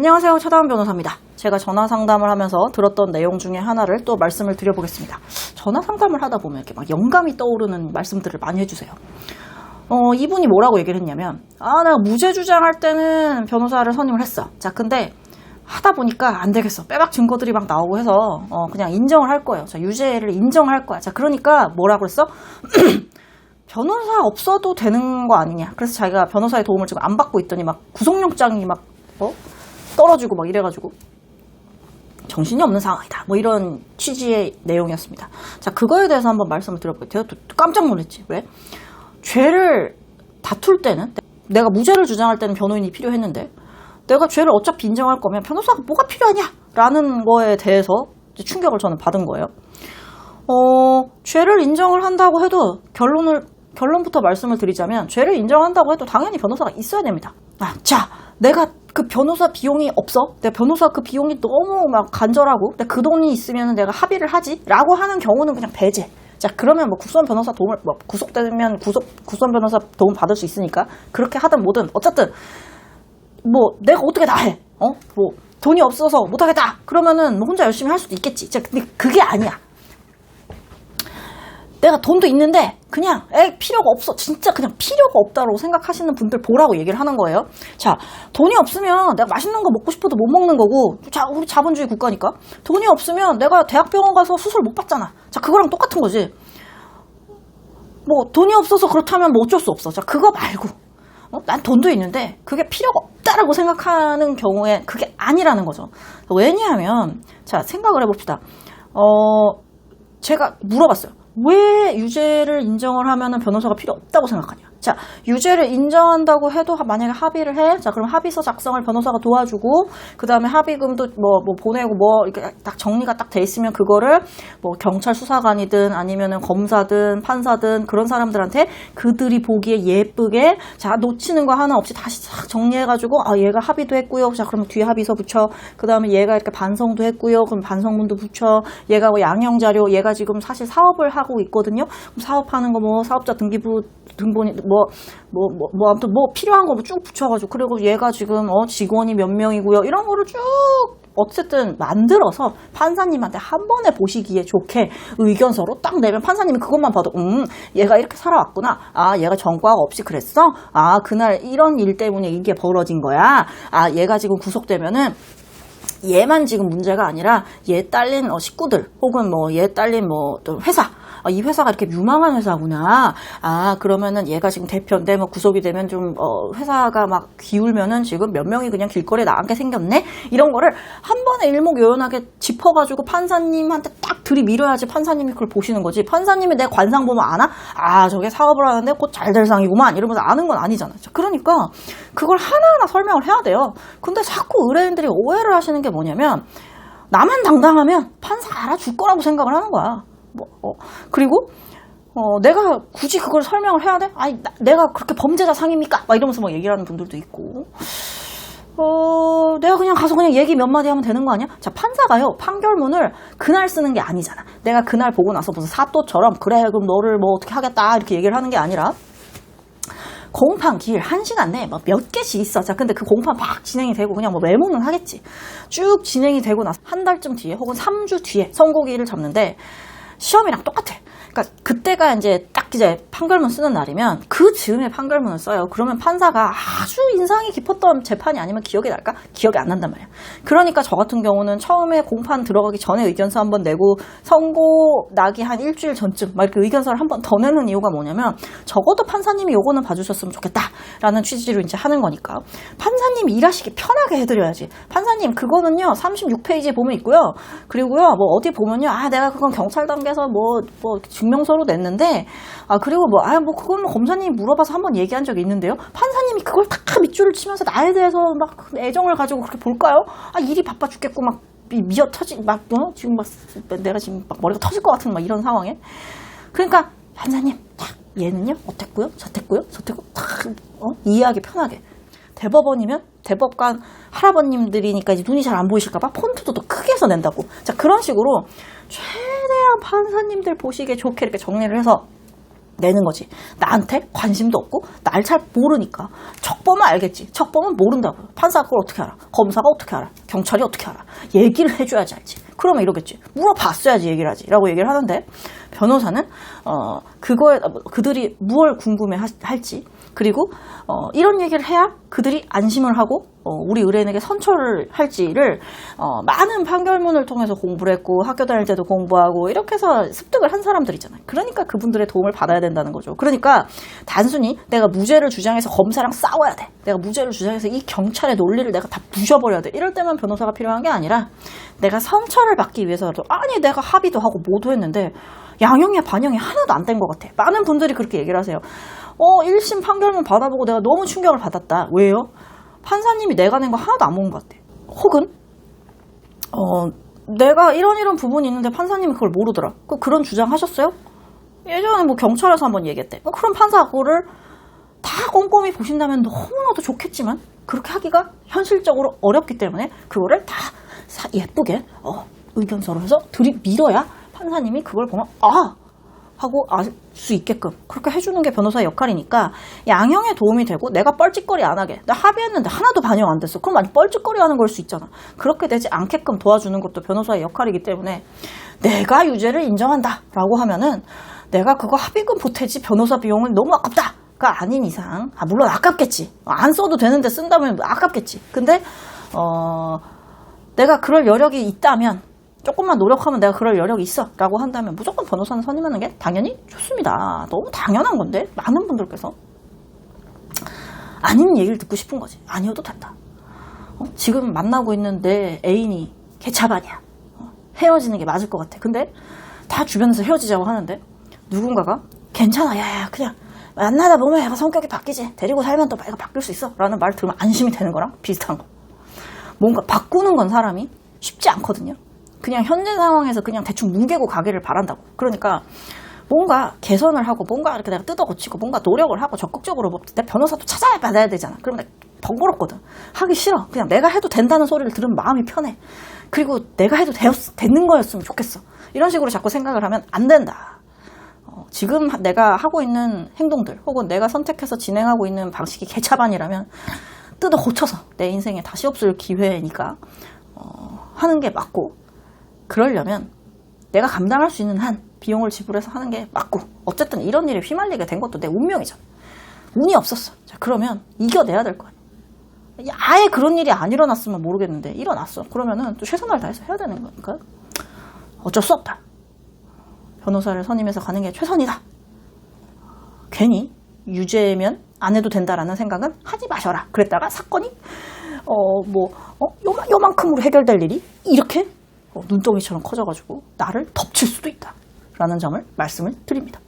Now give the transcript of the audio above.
안녕하세요. 차다은 변호사입니다. 제가 전화 상담을 하면서 들었던 내용 중에 하나를 또 말씀을 드려보겠습니다. 전화 상담을 하다 보면 이렇게 막 영감이 떠오르는 말씀들을 많이 해주세요. 어, 이분이 뭐라고 얘기를 했냐면, 아, 내가 무죄 주장할 때는 변호사를 선임을 했어. 자, 근데 하다 보니까 안 되겠어. 빼박 증거들이 막 나오고 해서, 어, 그냥 인정을 할 거예요. 자, 유죄를 인정할 거야. 자, 그러니까 뭐라고 그랬어? 변호사 없어도 되는 거 아니냐. 그래서 자기가 변호사의 도움을 지금 안 받고 있더니 막 구속영장이 막, 어? 떨어지고 막 이래가지고. 정신이 없는 상황이다. 뭐 이런 취지의 내용이었습니다. 자, 그거에 대해서 한번 말씀을 드려볼게요. 깜짝 놀랐지. 왜? 죄를 다툴 때는 내가 무죄를 주장할 때는 변호인이 필요했는데 내가 죄를 어차피 인정할 거면 변호사가 뭐가 필요하냐 라는 거에 대해서 충격을 저는 받은 거예요. 어, 죄를 인정을 한다고 해도 결론을 결론부터 말씀을 드리자면 죄를 인정한다고 해도 당연히 변호사가 있어야 됩니다. 아, 자, 내가 그 변호사 비용이 없어? 내가 변호사 그 비용이 너무 막 간절하고 그 돈이 있으면 내가 합의를 하지라고 하는 경우는 그냥 배제. 자 그러면 뭐 구선 변호사 도움을 뭐 구속되면 구속 구선 변호사 도움 받을 수 있으니까 그렇게 하든 뭐든 어쨌든 뭐 내가 어떻게 다 해? 어? 뭐 돈이 없어서 못 하겠다. 그러면은 뭐 혼자 열심히 할 수도 있겠지. 자 근데 그게 아니야. 내가 돈도 있는데 그냥 에 필요가 없어. 진짜 그냥 필요가 없다고 생각하시는 분들 보라고 얘기를 하는 거예요. 자 돈이 없으면 내가 맛있는 거 먹고 싶어도 못 먹는 거고. 자 우리 자본주의 국가니까. 돈이 없으면 내가 대학병원 가서 수술 못 받잖아. 자 그거랑 똑같은 거지. 뭐 돈이 없어서 그렇다면 뭐 어쩔 수 없어. 자 그거 말고. 어? 난 돈도 있는데 그게 필요가 없다라고 생각하는 경우에 그게 아니라는 거죠. 왜냐하면 자 생각을 해봅시다. 어 제가 물어봤어요 왜 유죄를 인정을 하면은 변호사가 필요 없다고 생각하냐? 자, 유죄를 인정한다고 해도 만약에 합의를 해. 자, 그럼 합의서 작성을 변호사가 도와주고, 그 다음에 합의금도 뭐, 뭐 보내고 뭐, 이렇게 딱 정리가 딱 돼 있으면 그거를 뭐 경찰 수사관이든 아니면은 검사든 판사든 그런 사람들한테 그들이 보기에 예쁘게, 자, 놓치는 거 하나 없이 다시 싹 정리해 가지고, 아, 얘가 합의도 했고요. 자, 그럼 뒤에 합의서 붙여. 그 다음에 얘가 이렇게 반성도 했고요. 그럼 반성문도 붙여. 얘가 뭐 양형 자료, 얘가 지금 사실 사업을 하고 있거든요. 사업하는 거 뭐 사업자 등기부 등본이 뭐 뭐 뭐 뭐 아무튼 뭐 필요한 거 쭉 붙여가지고 그리고 얘가 지금 어 직원이 몇 명이고요. 이런 거를 쭉 어쨌든 만들어서 판사님한테 한 번에 보시기에 좋게 의견서로 딱 내면 판사님이 그것만 봐도 음 얘가 이렇게 살아왔구나. 아 얘가 전과가 없이 그랬어? 아 그날 이런 일 때문에 이게 벌어진 거야? 아 얘가 지금 구속되면은 얘만 지금 문제가 아니라 얘 딸린 어, 식구들 혹은 뭐 얘 딸린 뭐 또 회사 아, 이 회사가 이렇게 유망한 회사구나. 아, 그러면은 얘가 지금 대표인데 뭐 구속이 되면 좀, 어, 회사가 막 기울면은 지금 몇 명이 그냥 길거리에 나앉게 생겼네? 이런 거를 한 번에 일목요연하게 짚어가지고 판사님한테 딱 들이밀어야지 판사님이 그걸 보시는 거지. 판사님이 내 관상 보면 아나? 아, 저게 사업을 하는데 곧 잘 될 상이구만. 이러면서 아는 건 아니잖아 요. 그러니까 그걸 하나하나 설명을 해야 돼요. 근데 자꾸 의뢰인들이 오해를 하시는 게 뭐냐면 나만 당당하면 판사 알아줄 거라고 생각을 하는 거야. 뭐, 어. 그리고 어, 내가 굳이 그걸 설명을 해야 돼? 아니, 나- 내가 그렇게 범죄자 상입니까? 막 이러면서 막 얘기를 하는 분들도 있고. 어, 내가 그냥 가서 그냥 얘기 몇 마디 하면 되는 거 아니야? 자, 판사가요, 판결문을 그날 쓰는 게 아니잖아. 내가 그날 보고 나서 무슨 사또처럼, 그래, 그럼 너를 뭐 어떻게 하겠다, 이렇게 얘기를 하는 게 아니라, 공판 기일 한시간 내에 막 몇 개씩 있어. 자, 근데 그 공판 막 진행이 되고 그냥 뭐 메모는 하겠지. 쭉 진행이 되고 나서 한 달쯤 뒤에 혹은 3주 뒤에 선고기일을 잡는데 시험이랑 똑같아. 그러니까 그때가 이제 딱 이제 판결문 쓰는 날이면 그 즈음에 판결문을 써요. 그러면 판사가 아주 인상이 깊었던 재판이 아니면 기억이 날까? 기억이 안 난단 말이야. 그러니까 저 같은 경우는 처음에 공판 들어가기 전에 의견서 한 번 내고 선고 나기 한 일주일 전쯤 막 이렇게 의견서를 한 번 더 내는 이유가 뭐냐면 적어도 판사님이 요거는 봐주셨으면 좋겠다라는 취지로 이제 하는 거니까 판사님이 일하시기 편하게 해드려야지. 판사님 그거는요 36페이지에 보면 있고요. 그리고요 뭐 어디 보면요 아 내가 그건 경찰 단계 에서 뭐 뭐 증명서로 냈는데 아 그리고 뭐 아 뭐 그건 검사님이 물어봐서 한번 얘기한 적이 있는데요. 판사님이 그걸 다 밑줄을 치면서 나에 대해서 막 애정을 가지고 그렇게 볼까요? 아 일이 바빠 죽겠고 막 미- 미어 터지 막 어? 지금 막 내가 지금 막 머리가 터질 것 같은 막 이런 상황에 그러니까 판사님 딱 얘는요 어땠고요 저땠고요 저땠고 딱 어? 이해하기 편하게 대법원이면 대법관 할아버님들이니까 이제 눈이 잘 안 보이실까봐 폰트도 더 크게 해서 낸다고 자 그런 식으로 최 대한 판사님들 보시기에 좋게 이렇게 정리를 해서 내는 거지. 나한테 관심도 없고 날 잘 모르니까 척보면 알겠지. 척보면 모른다고. 판사가 그걸 어떻게 알아? 검사가 어떻게 알아? 경찰이 어떻게 알아? 얘기를 해줘야지 알지. 그러면 이러겠지. 물어봤어야지 얘기를 하지. 라고 얘기를 하는데 변호사는 어 그거에 그들이 무엇을 궁금해 하- 할지 그리고 어, 이런 얘기를 해야 그들이 안심을 하고 어, 우리 의뢰인에게 선처를 할지를 어, 많은 판결문을 통해서 공부를 했고 학교 다닐 때도 공부하고 이렇게 해서 습득을 한 사람들이잖아요. 그러니까 그분들의 도움을 받아야 된다는 거죠. 그러니까 단순히 내가 무죄를 주장해서 검사랑 싸워야 돼. 내가 무죄를 주장해서 이 경찰의 논리를 내가 다 부셔버려야 돼. 이럴 때만 변호사가 필요한 게 아니라 내가 선처를 받기 위해서라도 아니 내가 합의도 하고 모도 했는데 양형이야 반영이 하나도 안 된 것 같아. 많은 분들이 그렇게 얘기를 하세요. 어, 1심 판결문 받아보고 내가 너무 충격을 받았다. 왜요? 판사님이 내가 낸 거 하나도 안 먹은 것 같아. 혹은, 어, 내가 이런 이런 부분이 있는데 판사님이 그걸 모르더라. 그 그런 주장 하셨어요? 예전에 뭐 경찰에서 한번 얘기했대. 어, 그럼 판사가 그거를 다 꼼꼼히 보신다면 너무나도 좋겠지만 그렇게 하기가 현실적으로 어렵기 때문에 그거를 다 사- 예쁘게 어, 의견서로 해서 들이밀어야 판사님이 그걸 보면 아 하고 알 수 있게끔 그렇게 해주는 게 변호사의 역할이니까 양형에 도움이 되고 내가 뻘짓거리 안 하게. 나 합의했는데 하나도 반영 안 됐어. 그럼 아니 뻘짓거리 하는 걸 수 있잖아. 그렇게 되지 않게끔 도와주는 것도 변호사의 역할이기 때문에 내가 유죄를 인정한다 라고 하면은 내가 그거 합의금 보태지 변호사 비용은 너무 아깝다 가 아닌 이상 아 물론 아깝겠지. 안 써도 되는데 쓴다면 아깝겠지. 근데 어 내가 그럴 여력이 있다면 조금만 노력하면 내가 그럴 여력이 있어 라고 한다면 무조건 변호사는 선임하는 게 당연히 좋습니다. 너무 당연한 건데 많은 분들께서. 아닌 얘기를 듣고 싶은 거지. 아니어도 된다. 어, 지금 만나고 있는 내 애인이 개차반이야. 어, 헤어지는 게 맞을 것 같아. 근데 다 주변에서 헤어지자고 하는데 누군가가 괜찮아 야야 그냥 만나다 보면 얘가 성격이 바뀌지. 데리고 살면 또 얘가 바뀔 수 있어. 라는 말을 들으면 안심이 되는 거랑 비슷한 거. 뭔가 바꾸는 건 사람이 쉽지 않거든요. 그냥 현재 상황에서 그냥 대충 뭉개고 가기를 바란다고. 그러니까 뭔가 개선을 하고 뭔가 이렇게 내가 뜯어 고치고 뭔가 노력을 하고 적극적으로 뭐내 변호사도 찾아야 받아야 되잖아. 그러면 번거롭거든. 하기 싫어. 그냥 내가 해도 된다는 소리를 들으면 마음이 편해. 그리고 내가 해도 되었, 되는 거였으면 좋겠어. 이런 식으로 자꾸 생각을 하면 안 된다. 어, 지금 하- 내가 하고 있는 행동들 혹은 내가 선택해서 진행하고 있는 방식이 개차반이라면 뜯어 고쳐서 내 인생에 다시 없을 기회니까 어, 하는 게 맞고 그러려면 내가 감당할 수 있는 한 비용을 지불해서 하는 게 맞고 어쨌든 이런 일에 휘말리게 된 것도 내 운명이잖아 운이 없었어. 자 그러면 이겨내야 될 거 아니야. 아예 그런 일이 안 일어났으면 모르겠는데 일어났어. 그러면은 또 최선을 다해서 해야 되는 거니까 어쩔 수 없다. 변호사를 선임해서 가는 게 최선이다. 괜히 유죄면 안 해도 된다라는 생각은 하지 마셔라. 그랬다가 사건이 어 뭐 어, 요만, 요만큼으로 해결될 일이 이렇게 어, 눈덩이처럼 커져가지고 나를 덮칠 수도 있다. 라는 점을 말씀을 드립니다.